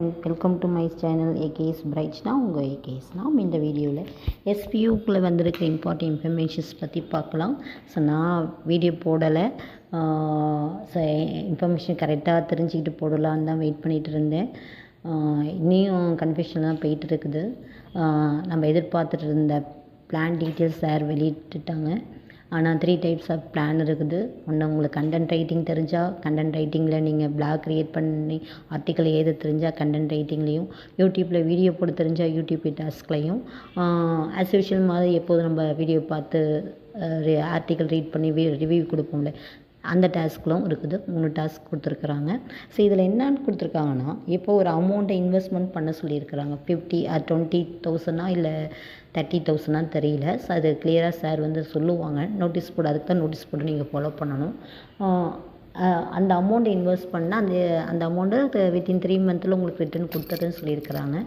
Welcome to my channel AKS பிரைட்ஸ்னா உங்கள் AKS நாம் இந்த வீடியோவில் எஸ்பியூக்குள்ளே வந்திருக்க இம்பார்ட்டன்ட் இன்ஃபர்மேஷன்ஸ் பற்றி பார்க்கலாம். ஸோ நான் வீடியோ போடலை. ஸோ இன்ஃபர்மேஷன் கரெக்டாக தெரிஞ்சுக்கிட்டு போடலான்னு தான் வெயிட் பண்ணிகிட்டு இருந்தேன். இன்னும் கன்ஃபியூஷன் தான் போயிட்டு இருக்குது. நம்ம எதிர்பார்த்துட்டு இருந்த பிளான் டீட்டெயில்ஸ் சார் வெளியிட்டுட்டாங்க? ஆனால் த்ரீ டைப்ஸ் ஆஃப் பிளான் இருக்குது. ஒன்று உங்களுக்கு கண்டென்ட் ரைட்டிங் தெரிஞ்சால் கண்டென்ட் ரைட்டிங்கில் நீங்கள் பிளாக் க்ரியேட் பண்ணி ஆர்டிக்கல் எழுத தெரிஞ்சால் கண்டென்ட் ரைட்டிங்லேயும் யூடியூப்பில் வீடியோ போட தெரிஞ்சால் யூடியூப் டாஸ்க்லையும் ஆஸ் யூஷுவல் மாதிரி எப்போதும் நம்ம வீடியோ பார்த்து ஆர்டிக்கல் ரீட் பண்ணி ரிவ்யூ கொடுப்போம்ல. அந்த டாஸ்க்லும் இருக்குது. மூணு டாஸ்க் கொடுத்துருக்குறாங்க. ஸோ இதில் என்னன்னு கொடுத்துருக்காங்கன்னா இப்போ ஒரு அமௌண்ட்டை இன்வெஸ்ட்மெண்ட் பண்ண சொல்லியிருக்கிறாங்க. ஃபிஃப்டி டுவெண்ட்டி தௌசண்டா இல்லை தேர்ட்டி தௌசண்டான்னு தெரியல. ஸோ அது கிளியராக சார் வந்து சொல்லுவாங்க. நோட்டீஸ் போர்டு அதுக்கு தான் நோட்டீஸ் போர்டு நீங்கள் ஃபாலோ பண்ணணும். அந்த அமௌண்ட்டை இன்வெஸ்ட் பண்ணால் அந்த அந்த அமௌண்ட்டை வித்தின் த்ரீ மந்த்தில் உங்களுக்கு ரிட்டர்ன் கொடுத்துருன்னு சொல்லியிருக்கிறாங்க.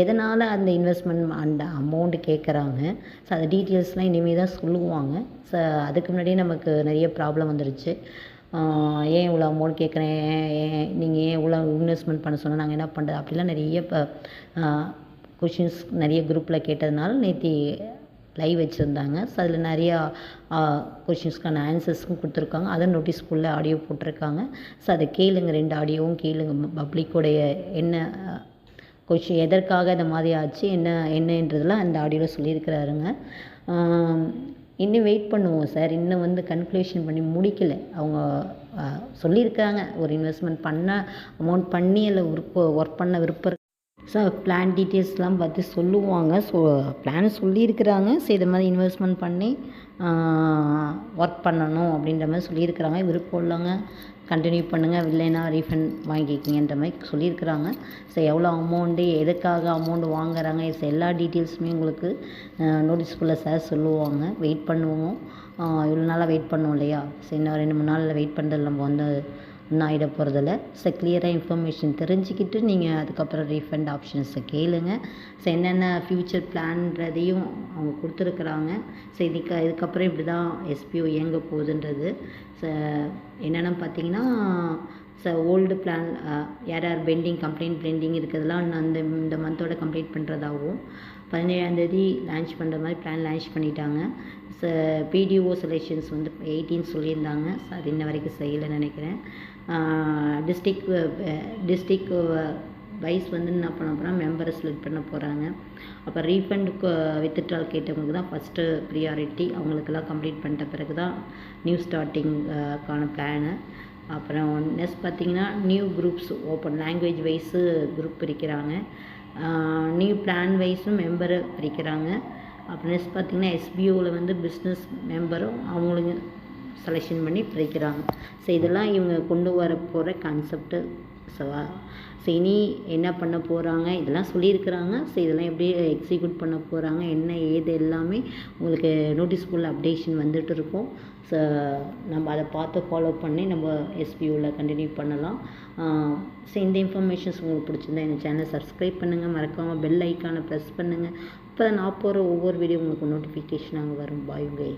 எதனால் அந்த இன்வெஸ்ட்மெண்ட் அந்த அமௌண்ட்டு கேட்குறாங்க ஸோ அந்த டீட்டெயில்ஸ்லாம் இனிமேல் தான் சொல்லுவாங்க. ஸோ அதுக்கு முன்னாடியே நமக்கு நிறைய ப்ராப்ளம் வந்துருச்சு. ஏன் இவ்வளோ அமௌண்ட் கேட்குறேன் ஏன் நீங்கள் ஏன் இவ்வளோ இன்வெஸ்ட்மெண்ட் பண்ண சொன்னால் நாங்கள் என்ன பண்ணுறது அப்படிலாம் நிறைய இப்போ கொஷின்ஸ் நிறைய குரூப்பில் கேட்டதுனால நேற்று லைவ் வச்சுருந்தாங்க. ஸோ அதில் நிறையா கொஷின்ஸ்க்கான ஆன்சர்ஸும் கொடுத்துருக்காங்க. அதை நோட்டீஸ் ஃபுல்லாக ஆடியோ போட்டிருக்காங்க. ஸோ அதை கேளுங்க. ரெண்டு ஆடியோவும் கேளுங்க. பப்ளிக்கோடைய என்ன கொஷின் எதற்காக இந்த மாதிரி ஆச்சு என்ன என்னன்றதெல்லாம் அந்த ஆடியோவில் சொல்லியிருக்கிறாருங்க. இன்னும் வெயிட் பண்ணுவோம் சார் இன்னும் வந்து கன்க்ளூஷன் பண்ணி முடிக்கல. அவங்க சொல்லியிருக்காங்க ஒரு இன்வெஸ்ட்மெண்ட் பண்ண அமௌண்ட் பண்ணி அதில் ஒர்க் ஒர்க் பண்ண விருப்பம் ஸோ பிளான் டீட்டெயில்ஸ்லாம் பார்த்து சொல்லுவாங்க. ஸோ பிளான் சொல்லியிருக்கிறாங்க. ஸோ இது மாதிரி இன்வெஸ்ட்மெண்ட் பண்ணி ஒர்க் பண்ணணும் அப்படின்ற மாதிரி சொல்லியிருக்கிறாங்க. விருப்பம் இல்லைங்க கண்டினியூ பண்ணுங்கள் இல்லைன்னா ரீஃபண்ட் வாங்கிக்கிங்கன்ற மாதிரி சொல்லியிருக்கிறாங்க. ஸோ எவ்வளோ அமௌண்ட்டு எதுக்காக அமௌண்ட் வாங்குறாங்க? ஸோ எல்லா டீட்டெயில்ஸுமே உங்களுக்கு நோட்டீஸ்குள்ளே சார் சொல்லுவாங்க. வெயிட் பண்ணுவோம். இவ்வளோ நாளாக வெயிட் பண்ணுவோம் இல்லையா? ஸோ இன்னும் ரெண்டு மூணு நாளில் வெயிட் பண்ணுறது நம்ம வந்து ஒன்றும் ஆகிட போகிறதில்ல ஸோ கிளியராக இன்ஃபர்மேஷன் தெரிஞ்சுக்கிட்டு நீங்கள் அதுக்கப்புறம் ரீஃபண்ட் ஆப்ஷன்ஸை கேளுங்க. ஸோ என்னென்ன ஃப்யூச்சர் பிளான்றதையும் அவங்க கொடுத்துருக்குறாங்க. ஸோ இதுக்கு இதுக்கப்புறம் இப்படி தான் எஸ்பிஓ இயங்க போகுதுன்றது. ஸோ என்னென்னு பார்த்தீங்கன்னா ஸோ ஓல்டு பிளான் யார் யார் பெண்டிங் கம்ப்ளைண்ட் பெண்டிங் இருக்கிறதுலாம் அந்த இந்த மந்தோட கம்ப்ளீட் பண்ணுறதாகவும் பதினேழாந்தேதி லான்ச் பண்ணுற மாதிரி பிளான் லான்ச் பண்ணிட்டாங்க. ஸோ பிடிஓ செலெக்ஷன்ஸ் வந்து எயிட்டின்னு சொல்லியிருந்தாங்க. ஸோ அது இன்ன வரைக்கும் செய்யலைன்னு நினைக்கிறேன். டிஸ்ட்ரிக் டிஸ்ட்ரிக் வைஸ் வந்து என்ன பண்ண போகிறோம் மெம்பரை செலக்ட் பண்ண போகிறாங்க அப்போ ரீஃபண்டுக்கு வித்ட்ரால் கேட்டவங்களுக்கு தான் ஃபஸ்ட்டு ப்ரியாரிட்டி அவங்களுக்கெல்லாம் கம்ப்ளீட் பண்ணிட்ட பிறகு தான் நியூ ஸ்டார்டிங்கான பிளானு அப்புறம் நெக்ஸ்ட் பார்த்திங்கன்னா new groups open language wise group பிரிக்கிறாங்க. நியூ பிளான் வைஸும் மெம்பரை பிரிக்கிறாங்க. அப்புறம் நெக்ஸ்ட் பார்த்திங்கன்னா எஸ்பிஓவில் வந்து பிஸ்னஸ் மெம்பரும் அவங்களுக்கு செலெக்ஷன் பண்ணி பிரிக்கிறாங்க. ஸோ இதெல்லாம் இவங்க கொண்டு வர போகிற கான்செப்ட்டு ஸோ ஸோ இனி என்ன பண்ண போகிறாங்க இதெல்லாம் சொல்லியிருக்கிறாங்க. ஸோ இதெல்லாம் எப்படி எக்ஸிக்யூட் பண்ண போகிறாங்க என்ன ஏது எல்லாமே உங்களுக்கு நோட்டீஸ் ஃபுல் அப்டேஷன் வந்துட்டு இருக்கும். ஸோ நம்ம அதை பார்த்து ஃபாலோ பண்ணி நம்ம எஸ்பியூவில் கண்டினியூ பண்ணலாம். ஸோ இந்த இன்ஃபர்மேஷன்ஸ் உங்களுக்கு பிடிச்சிருந்தா எங்கள் சேனலை சப்ஸ்கிரைப் பண்ணுங்கள் மறக்காமல் பெல் ஐக்கானை ப்ரெஸ் பண்ணுங்கள் அப்போ நான் போகிற ஒவ்வொரு வீடியோ உங்களுக்கு நோட்டிஃபிகேஷன் அங்கே வரும். பாய் உங்கள்